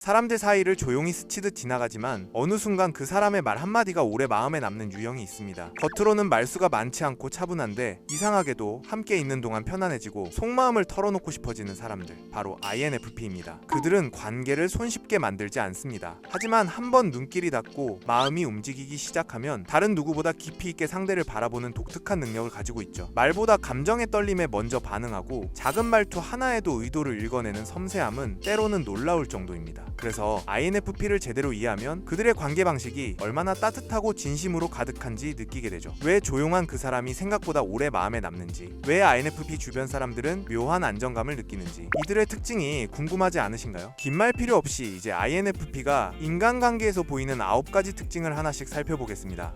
사람들 사이를 조용히 스치듯 지나가지만 어느 순간 그 사람의 말 한마디가 오래 마음에 남는 유형이 있습니다. 겉으로는 말수가 많지 않고 차분한데 이상하게도 함께 있는 동안 편안해지고 속마음을 털어놓고 싶어지는 사람들 바로 INFP입니다. 그들은 관계를 손쉽게 만들지 않습니다. 하지만 한번 눈길이 닿고 마음이 움직이기 시작하면 다른 누구보다 깊이 있게 상대를 바라보는 독특한 능력을 가지고 있죠. 말보다 감정의 떨림에 먼저 반응하고 작은 말투 하나에도 의도를 읽어내는 섬세함은 때로는 놀라울 정도입니다. 그래서 INFP를 제대로 이해하면 그들의 관계 방식이 얼마나 따뜻하고 진심으로 가득한지 느끼게 되죠. 왜 조용한 그 사람이 생각보다 오래 마음에 남는지, 왜 INFP 주변 사람들은 묘한 안정감을 느끼는지, 이들의 특징이 궁금하지 않으신가요? 긴 말 필요 없이 이제 INFP가 인간관계에서 보이는 9가지 특징을 하나씩 살펴보겠습니다.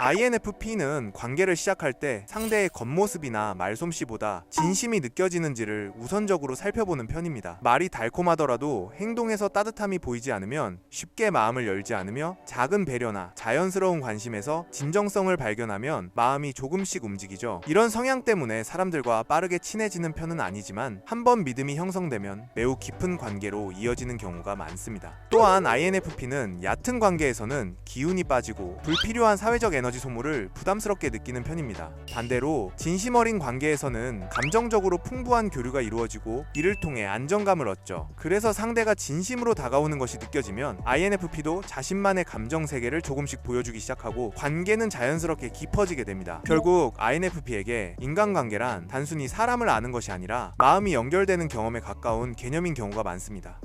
INFP는 관계를 시작할 때 상대의 겉모습이나 말솜씨보다 진심이 느껴지는지를 우선적으로 살펴보는 편입니다. 말이 달콤하더라도 행동에서 따뜻함이 보이지 않으면 쉽게 마음을 열지 않으며 작은 배려나 자연스러운 관심에서 진정성을 발견하면 마음이 조금씩 움직이죠. 이런 성향 때문에 사람들과 빠르게 친해지는 편은 아니지만 한번 믿음이 형성되면 매우 깊은 관계로 이어지는 경우가 많습니다. 또한 INFP는 얕은 관계에서는 기운이 빠지고 불필요한 사회적 에너지 소모를 부담스럽게 느끼는 편입니다. 반대로 진심 어린 관계에서는 감정적으로 풍부한 교류가 이루어지고 이를 통해 안정감을 얻죠. 그래서 상대가 진심으로 다가오는 것이 느껴지면 INFP도 자신만의 감정 세계를 조금씩 보여주기 시작하고 관계는 자연스럽게 깊어지게 됩니다. 결국 INFP에게 인간관계란 단순히 사람을 아는 것이 아니라 마음이 연결되는 경험에 가까운 개념인 경우가 많습니다.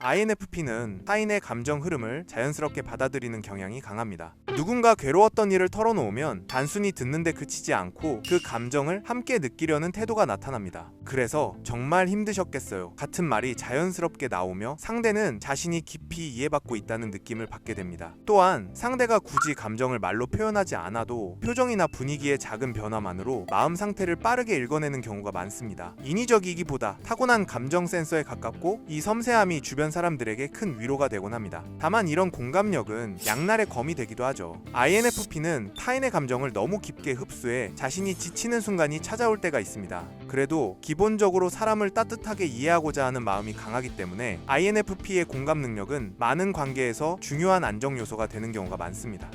INFP는 타인의 감정 흐름을 자연스럽게 받아들이는 경향이 강합니다. 누군가 괴로웠던 일을 털어놓으면 단순히 듣는데 그치지 않고 그 감정을 함께 느끼려는 태도가 나타납니다. 그래서 정말 힘드셨겠어요. 같은 말이 자연스럽게 나오며 상대는 자신이 깊이 이해받고 있다는 느낌을 받게 됩니다. 또한 상대가 굳이 감정을 말로 표현하지 않아도 표정이나 분위기의 작은 변화만으로 마음 상태를 빠르게 읽어내는 경우가 많습니다. 인위적이기보다 타고난 감정 센서에 가깝고 이 섬세함이 주변 사람들에게 큰 위로가 되곤 합니다. 다만 이런 공감력은 양날의 검이 되기도 하죠. INFP는 타인의 감정을 너무 깊게 흡수해 자신이 지치는 순간이 찾아올 때가 있습니다. 그래도 기본적으로 사람을 따뜻하게 이해하고자 하는 마음이 강하기 때문에 INFP의 공감 능력은 많은 관계에서 중요한 안정 요소가 되는 경우가 많습니다.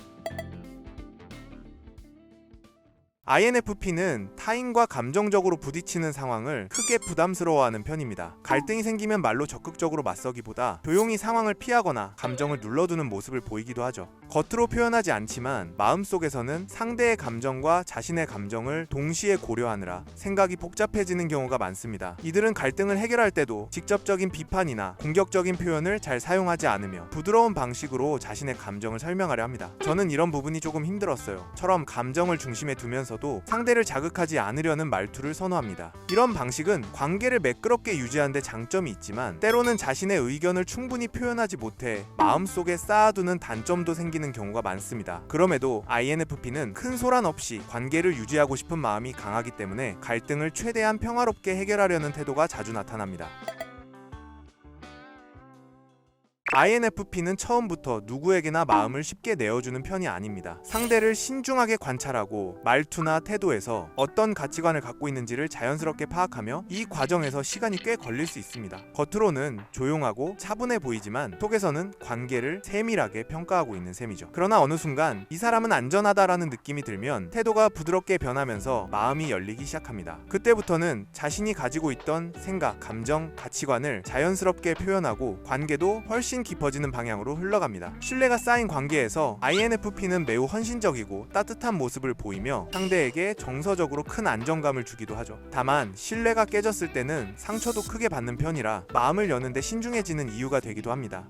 INFP는 타인과 감정적으로 부딪히는 상황을 크게 부담스러워하는 편입니다. 갈등이 생기면 말로 적극적으로 맞서기보다 조용히 상황을 피하거나 감정을 눌러두는 모습을 보이기도 하죠. 겉으로 표현하지 않지만 마음속에서는 상대의 감정과 자신의 감정을 동시에 고려하느라 생각이 복잡해지는 경우가 많습니다. 이들은 갈등을 해결할 때도 직접적인 비판이나 공격적인 표현을 잘 사용하지 않으며 부드러운 방식으로 자신의 감정을 설명하려 합니다. 저는 이런 부분이 조금 힘들었어요. 처럼 감정을 중심에 두면서 하면서도 상대를 자극하지 않으려는 말투를 선호합니다. 이런 방식은 관계를 매끄럽게 유지하는데 장점이 있지만 때로는 자신의 의견을 충분히 표현하지 못해 마음속에 쌓아두는 단점도 생기는 경우가 많습니다. 그럼에도 INFP는 큰 소란 없이 관계를 유지하고 싶은 마음이 강하기 때문에 갈등을 최대한 평화롭게 해결하려는 태도가 자주 나타납니다. INFP는 처음부터 누구에게나 마음을 쉽게 내어주는 편이 아닙니다. 상대를 신중하게 관찰하고 말투나 태도에서 어떤 가치관을 갖고 있는지를 자연스럽게 파악하며 이 과정에서 시간이 꽤 걸릴 수 있습니다. 겉으로는 조용하고 차분해 보이지만 속에서는 관계를 세밀하게 평가하고 있는 셈이죠. 그러나 어느 순간 이 사람은 안전하다라는 느낌이 들면 태도가 부드럽게 변하면서 마음이 열리기 시작합니다. 그때부터는 자신이 가지고 있던 생각, 감정, 가치관을 자연스럽게 표현하고 관계도 깊어지는 방향으로 흘러갑니다. 신뢰가 쌓인 관계에서 INFP는 매우 헌신적이고 따뜻한 모습을 보이며 상대에게 정서적으로 큰 안정감을 주기도 하죠. 다만 신뢰가 깨졌을 때는 상처도 크게 받는 편이라 마음을 여는데 신중해지는 이유가 되기도 합니다.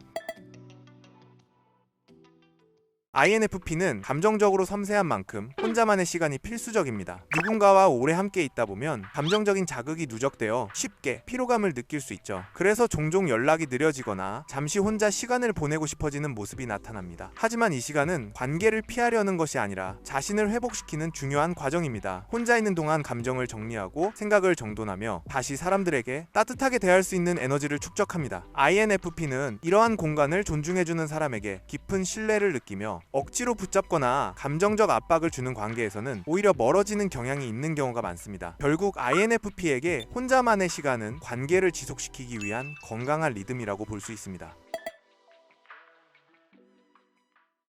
INFP는 감정적으로 섬세한 만큼 혼자만의 시간이 필수적입니다. 누군가와 오래 함께 있다 보면 감정적인 자극이 누적되어 쉽게 피로감을 느낄 수 있죠. 그래서 종종 연락이 느려지거나 잠시 혼자 시간을 보내고 싶어지는 모습이 나타납니다. 하지만 이 시간은 관계를 피하려는 것이 아니라 자신을 회복시키는 중요한 과정입니다. 혼자 있는 동안 감정을 정리하고 생각을 정돈하며 다시 사람들에게 따뜻하게 대할 수 있는 에너지를 축적합니다. INFP는 이러한 공간을 존중해주는 사람에게 깊은 신뢰를 느끼며 억지로 붙잡거나 감정적 압박을 주는 관계에서는 오히려 멀어지는 경향이 있는 경우가 많습니다. 결국 INFP에게 혼자만의 시간은 관계를 지속시키기 위한 건강한 리듬이라고 볼 수 있습니다.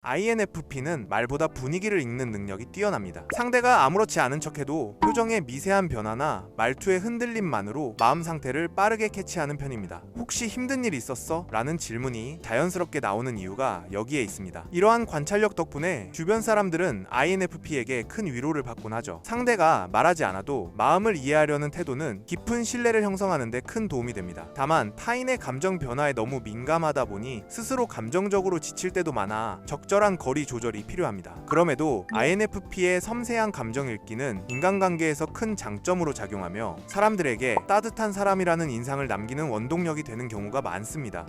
INFP는 말보다 분위기를 읽는 능력이 뛰어납니다. 상대가 아무렇지 않은 척해도 표정의 미세한 변화나 말투의 흔들림만으로 마음 상태를 빠르게 캐치하는 편입니다. 혹시 힘든 일 있었어? 라는 질문이 자연스럽게 나오는 이유가 여기에 있습니다. 이러한 관찰력 덕분에 주변 사람들은 INFP에게 큰 위로를 받곤 하죠. 상대가 말하지 않아도 마음을 이해하려는 태도는 깊은 신뢰를 형성하는 데 큰 도움이 됩니다. 다만 타인의 감정 변화에 너무 민감하다 보니 스스로 감정적으로 지칠 때도 많아 적절 한 거리 조절이 필요합니다. 그럼에도 INFP의 섬세한 감정 읽기는 인간관계에서 큰 장점으로 작용하며 사람들에게 따뜻한 사람이라는 인상을 남기는 원동력이 되는 경우가 많습니다.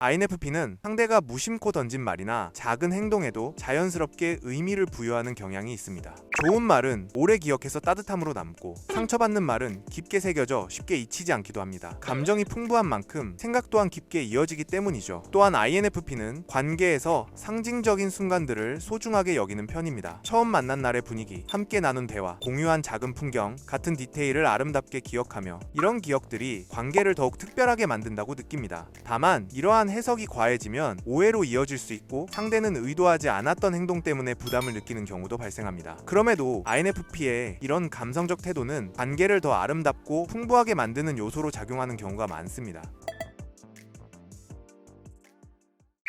INFP는 상대가 무심코 던진 말이나 작은 행동에도 자연스럽게 의미를 부여하는 경향이 있습니다. 좋은 말은 오래 기억해서 따뜻함으로 남고 상처받는 말은 깊게 새겨져 쉽게 잊히지 않기도 합니다. 감정이 풍부한 만큼 생각 또한 깊게 이어지기 때문이죠. 또한 INFP는 관계에서 상징적인 순간들을 소중하게 여기는 편입니다. 처음 만난 날의 분위기, 함께 나눈 대화, 공유한 작은 풍경, 같은 디테일을 아름답게 기억하며 이런 기억들이 관계를 더욱 특별하게 만든다고 느낍니다. 다만 이러한 해석이 과해지면 오해로 이어질 수 있고 상대는 의도하지 않았던 행동 때문에 부담을 느끼는 경우도 발생합니다. 그럼에도 INFP의 이런 감성적 태도는 관계를 더 아름답고 풍부하게 만드는 요소로 작용하는 경우가 많습니다.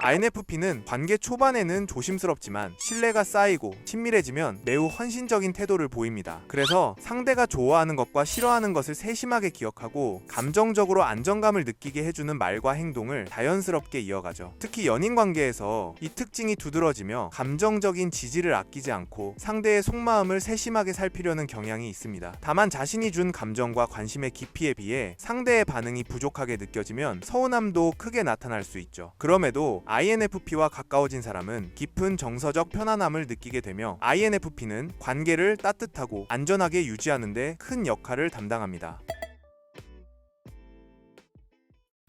INFP는 관계 초반에는 조심스럽지만 신뢰가 쌓이고 친밀해지면 매우 헌신적인 태도를 보입니다. 그래서 상대가 좋아하는 것과 싫어하는 것을 세심하게 기억하고 감정적으로 안정감을 느끼게 해주는 말과 행동을 자연스럽게 이어가죠. 특히 연인 관계에서 이 특징이 두드러지며 감정적인 지지를 아끼지 않고 상대의 속마음을 세심하게 살피려는 경향이 있습니다. 다만 자신이 준 감정과 관심의 깊이에 비해 상대의 반응이 부족하게 느껴지면 서운함도 크게 나타날 수 있죠. 그럼에도 INFP와 가까워진 사람은 깊은 정서적 편안함을 느끼게 되며 INFP는 관계를 따뜻하고 안전하게 유지하는데 큰 역할을 담당합니다.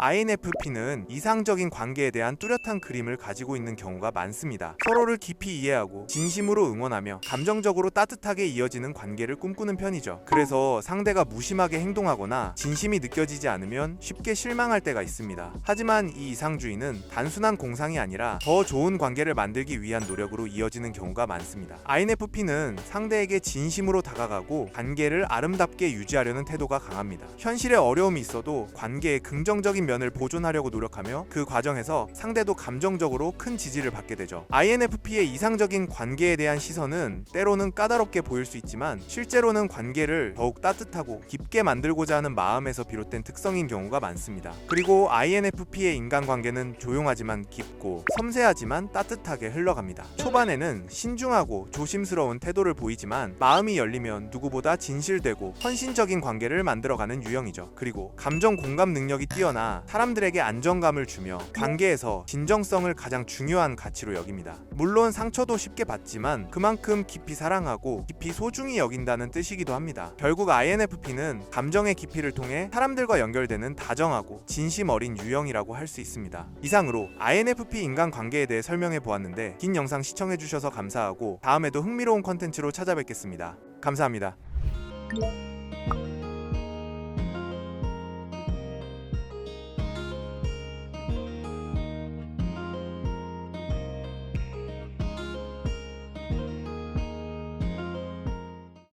INFP는 이상적인 관계에 대한 뚜렷한 그림을 가지고 있는 경우가 많습니다. 서로를 깊이 이해하고 진심으로 응원하며 감정적으로 따뜻하게 이어지는 관계를 꿈꾸는 편이죠. 그래서 상대가 무심하게 행동하거나 진심이 느껴지지 않으면 쉽게 실망할 때가 있습니다. 하지만 이 이상주의는 단순한 공상이 아니라 더 좋은 관계를 만들기 위한 노력으로 이어지는 경우가 많습니다. INFP는 상대에게 진심으로 다가가고 관계를 아름답게 유지하려는 태도가 강합니다. 현실에 어려움이 있어도 관계의 긍정적인 면을 보존하려고 노력하며 그 과정에서 상대도 감정적으로 큰 지지를 받게 되죠. INFP의 이상적인 관계에 대한 시선은 때로는 까다롭게 보일 수 있지만 실제로는 관계를 더욱 따뜻하고 깊게 만들고자 하는 마음에서 비롯된 특성인 경우가 많습니다. 그리고 INFP의 인간관계는 조용하지만 깊고 섬세하지만 따뜻하게 흘러갑니다. 초반에는 신중하고 조심스러운 태도를 보이지만 마음이 열리면 누구보다 진실되고 헌신적인 관계를 만들어가는 유형이죠. 그리고 감정 공감 능력이 뛰어 나 사람들에게 안정감을 주며 관계에서 진정성을 가장 중요한 가치로 여깁니다. 물론 상처도 쉽게 받지만 그만큼 깊이 사랑하고 깊이 소중히 여긴다는 뜻이기도 합니다. 결국 INFP는 감정의 깊이를 통해 사람들과 연결되는 다정하고 진심 어린 유형이라고 할 수 있습니다. 이상으로 INFP 인간 관계에 대해 설명해 보았는데 긴 영상 시청해 주셔서 감사하고 다음에도 흥미로운 컨텐츠로 찾아뵙겠습니다. 감사합니다.